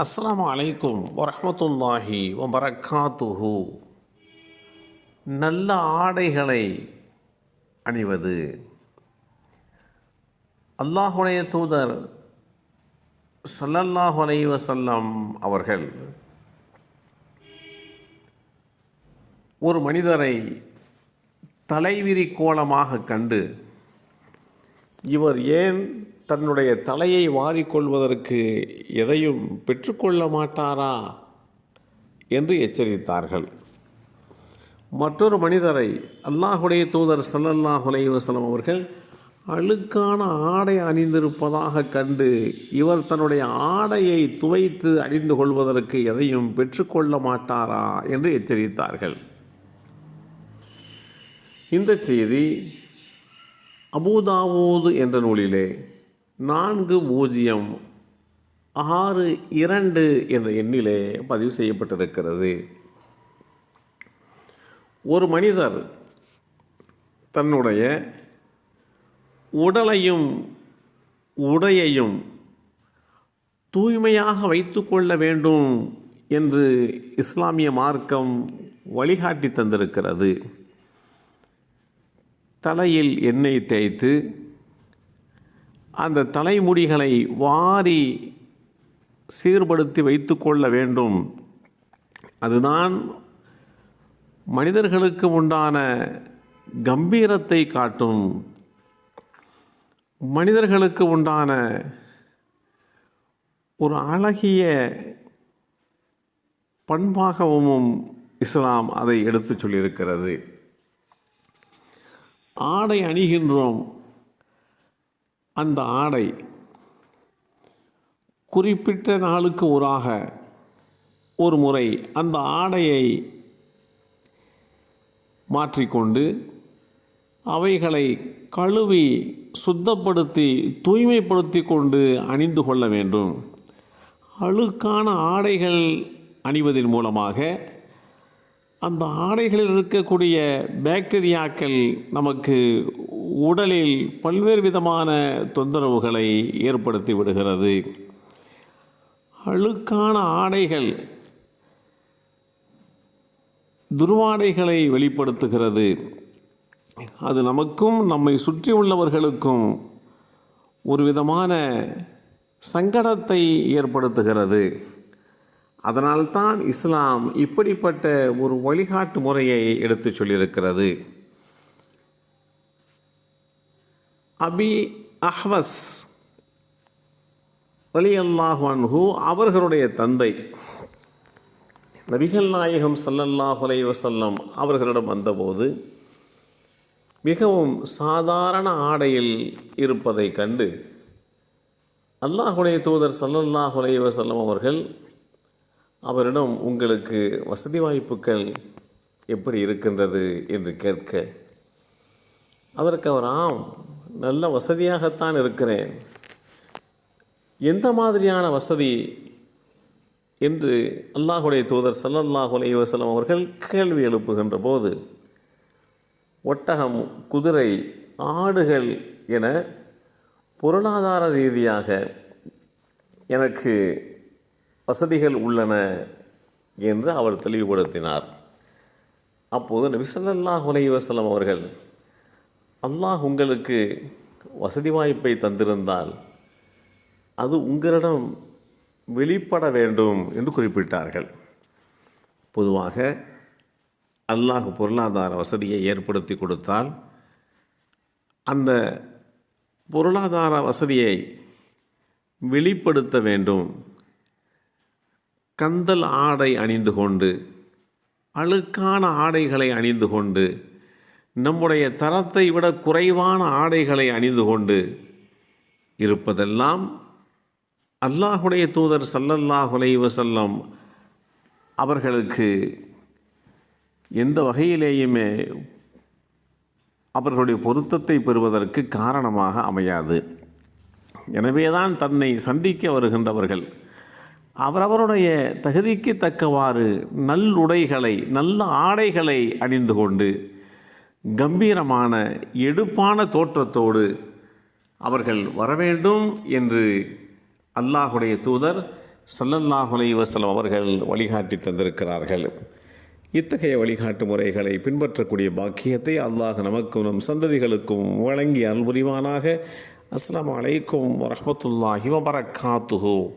அஸ்லாம் அலைக்கும் வரமத்துல்லாஹி வபரக்காத்துஹு. நல்ல ஆடைகளை அணிவது. அல்லாஹுடைய தூதர் சல்லல்லாஹு அலைஹி அவர்கள் ஒரு மனிதரை தலைவிரி கோலமாக கண்டு இவர் ஏன் தன்னுடைய தலையை வாரிக்கொள்வதற்கு எதையும் பெற்றுக்கொள்ள மாட்டாரா என்று எச்சரித்தார்கள். மற்றொரு மனிதரை அல்லாஹுடைய தூதர் ஸல்லல்லாஹு அலைஹி அவர்கள் அழுக்கான ஆடை அணிந்திருப்பதாக கண்டு இவர் தன்னுடைய ஆடையை துவைத்து அணிந்து கொள்வதற்கு எதையும் பெற்றுக்கொள்ள மாட்டாரா என்று எச்சரித்தார்கள். இந்த செய்தி அபூதாவூது என்ற நூலிலே நான்கு பூஜ்ஜியம் ஆறு இரண்டு என்ற எண்ணிலே பதிவு செய்யப்பட்டிருக்கிறது. ஒரு மனிதர் தன்னுடைய உடலையும் உடையையும் தூய்மையாக வைத்துக்கொள்ள வேண்டும் என்று இஸ்லாமிய மார்க்கம் வழிகாட்டி தந்திருக்கிறது. தலையில் எண்ணெய் தேய்த்து அந்த தலைமுடிகளை வாரி சீர்படுத்தி வைத்துக்கொள்ள வேண்டும். அதுதான் மனிதர்களுக்கு உண்டான கம்பீரத்தை காட்டும். மனிதர்களுக்கு உண்டான ஒரு அழகிய பண்பாகவும் இஸ்லாம் அதை எடுத்துச் சொல்லியிருக்கிறது. ஆடை அணிகின்றோம். அந்த ஆடை குறிப்பிட்ட நாளுக்கு ஒராக ஒரு முறை அந்த ஆடையை மாற்றிக்கொண்டு அவைகளை கழுவி சுத்தப்படுத்தி தூய்மைப்படுத்தி கொண்டு அணிந்து கொள்ள வேண்டும். அழுக்கான ஆடைகள் அணிவதன் மூலமாக அந்த ஆடைகளில் இருக்கக்கூடிய பாக்டீரியாக்கள் நமக்கு உடலில் பல்வேறு விதமான தொந்தரவுகளை ஏற்படுத்தி விடுகிறது. அழுக்கான ஆடைகள் துர்வாடைகளை வெளிப்படுத்துகிறது. அது நமக்கும் நம்மை சுற்றி உள்ளவர்களுக்கும் ஒரு விதமான சங்கடத்தை ஏற்படுத்துகிறது. அதனால்தான் இஸ்லாம் இப்படிப்பட்ட ஒரு வழிகாட்டு முறையை எடுத்துச் சொல்லியிருக்கிறது. அபி அஹ்வஸ் அலி அல்லாஹு அவர்களுடைய தந்தை. நபிகள் நாயகம் சல்லல்லாஹ் அலை வசல்லம் அவர்களிடம் வந்தபோது மிகவும் சாதாரண ஆடையில் இருப்பதை கண்டு அல்லாஹுடைய தூதர் சல்லல்லாஹ் அலை வசல்லம் அவர்கள் அவரிடம் உங்களுக்கு வசதி வாய்ப்புகள் எப்படி இருக்கின்றது என்று கேட்க அதற்கு அவர் ஆம் நல்ல வசதியாகத்தான் இருக்கிறேன். எந்த மாதிரியான வசதி? என்று அல்லாஹுடைய தூதர் சல்லல்லாஹ் அலைவசலம் அவர்கள் கேள்வி எழுப்புகின்ற போது ஒட்டகம் குதிரை ஆடுகள் என பொருளாதார ரீதியாக எனக்கு வசதிகள் உள்ளன என்று அவர் தெளிவுபடுத்தினார். அப்போது நபி ஸல்லல்லாஹு அலைஹி அவர்கள் அல்லாஹ் உங்களுக்கு வசதி வாய்ப்பை தந்திருந்தால் அது உங்களிடம் வெளிப்பட வேண்டும் என்று குறிப்பிட்டார்கள். பொதுவாக அல்லாஹ் பொருளாதார வசதியை ஏற்படுத்தி கொடுத்தால் அந்த பொருளாதார வசதியை வெளிப்படுத்த வேண்டும் கந்தல் ஆடை அணிந்து கொண்டு அழுக்கான ஆடைகளை அணிந்து கொண்டு நம்முடைய தரத்தை விட குறைவான ஆடைகளை அணிந்து கொண்டு இருப்பதெல்லாம் அல்லாஹுடைய தூதர் சல்லல்லாஹுலை வசல்லம் அவர்களுக்கு எந்த வகையிலேயுமே அவர்களுடைய பொருத்தத்தை பெறுவதற்கு காரணமாக அமையாது. எனவேதான் தன்னை சந்திக்க வருகின்றவர்கள் அவரவருடைய தகுதிக்கு தக்கவாறு நல்லுடைகளை நல்ல ஆடைகளை அணிந்து கொண்டு கம்பீரமான எடுப்பான தோற்றத்தோடு அவர்கள் வரவேண்டும் என்று அல்லாஹுடைய தூதர் சல்லல்லாஹுலை வசலம் அவர்கள் வழிகாட்டி தந்திருக்கிறார்கள். இத்தகைய வழிகாட்டு முறைகளை பின்பற்றக்கூடிய பாக்கியத்தை அல்லாஹ் நமக்கும் நம் சந்ததிகளுக்கும் வழங்கி அன்புரிவானாக அஸ்லாம் அலைக்கும் வரமத்துல்லாஹி வபரக்காத்துஹோ